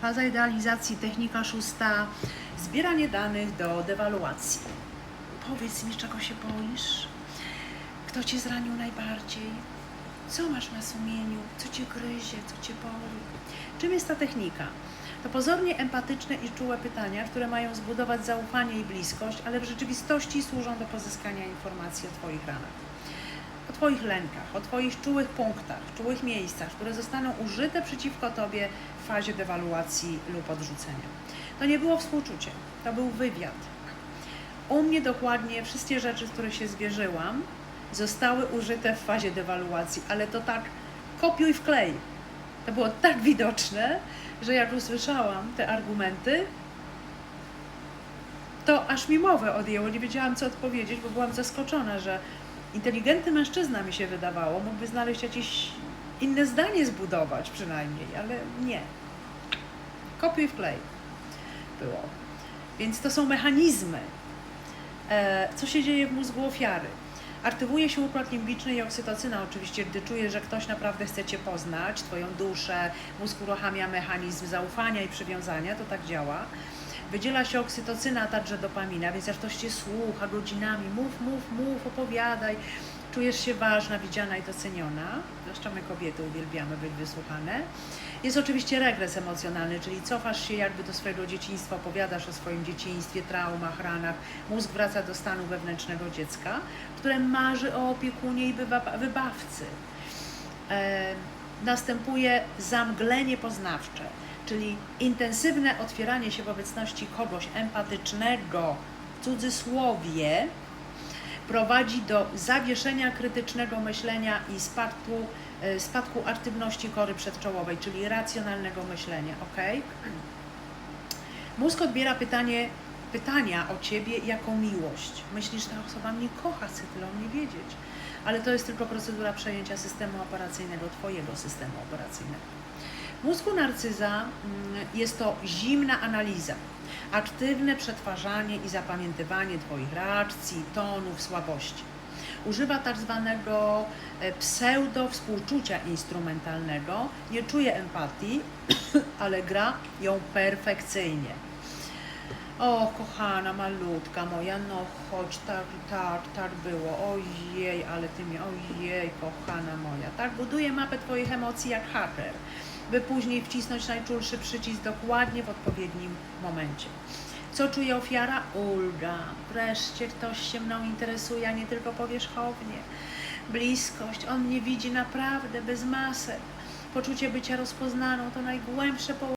Faza idealizacji, technika szósta, zbieranie danych do dewaluacji. Powiedz mi, czego się boisz? Kto cię zranił najbardziej? Co masz na sumieniu? Co cię gryzie? Co cię boli? Czym jest ta technika? To pozornie empatyczne i czułe pytania, które mają zbudować zaufanie i bliskość, ale w rzeczywistości służą do pozyskania informacji o Twoich ranach, o Twoich lękach, o Twoich czułych punktach, czułych miejscach, które zostaną użyte przeciwko Tobie w fazie dewaluacji lub odrzucenia. To nie było współczucie, to był wywiad. U mnie dokładnie wszystkie rzeczy, z których się zwierzyłam, zostały użyte w fazie dewaluacji, ale to tak kopiuj wklej. To było tak widoczne, że jak usłyszałam te argumenty, to aż mi mowę odjęło. Nie wiedziałam, co odpowiedzieć, bo byłam zaskoczona, że inteligentny mężczyzna mi się wydawało, mógłby znaleźć jakieś inne zdanie zbudować przynajmniej, ale nie. Kopiuj wklej było. Więc to są mechanizmy. E, co się dzieje w mózgu ofiary? Aktywuje się układ limbiczny i oksytocyna oczywiście, gdy czujesz, że ktoś naprawdę chce Cię poznać, Twoją duszę, mózg uruchamia mechanizm zaufania i przywiązania, to tak działa. Wydziela się oksytocyna, a także dopamina, więc jak ktoś Cię słucha godzinami, mów, mów, mów, opowiadaj, czujesz się ważna, widziana i doceniona, zwłaszcza my kobiety uwielbiamy być wysłuchane. Jest oczywiście regres emocjonalny, czyli cofasz się jakby do swojego dzieciństwa, opowiadasz o swoim dzieciństwie, traumach, ranach. Mózg wraca do stanu wewnętrznego dziecka, które marzy o opiekunie i wyba- wybawcy. E, następuje zamglenie poznawcze, czyli intensywne otwieranie się w obecności kogoś empatycznego, w cudzysłowie, prowadzi do zawieszenia krytycznego myślenia i spadku, e, spadku aktywności kory przedczołowej, czyli racjonalnego myślenia, ok? Mózg odbiera pytanie, pytania o ciebie jako miłość. Myślisz, ta osoba mnie kocha, chce tyle o mnie wiedzieć. Ale to jest tylko procedura przejęcia systemu operacyjnego, twojego systemu operacyjnego. Mózgu narcyza mm, jest to zimna analiza, aktywne przetwarzanie i zapamiętywanie Twoich reakcji, tonów, słabości. Używa tak zwanego e, pseudo-współczucia instrumentalnego, nie czuje empatii, ale gra ją perfekcyjnie. O, kochana, malutka moja, no chodź, tak, tak, tak było, ojej, ale ty mnie, ojej, kochana moja, tak, buduje mapę Twoich emocji jak haker, by później wcisnąć najczulszy przycisk dokładnie w odpowiednim momencie. Co czuje ofiara? Ulga. Wreszcie ktoś się mną interesuje, a nie tylko powierzchownie. Bliskość, on mnie widzi naprawdę bez masek. Poczucie bycia rozpoznaną to najgłębsze połączenie.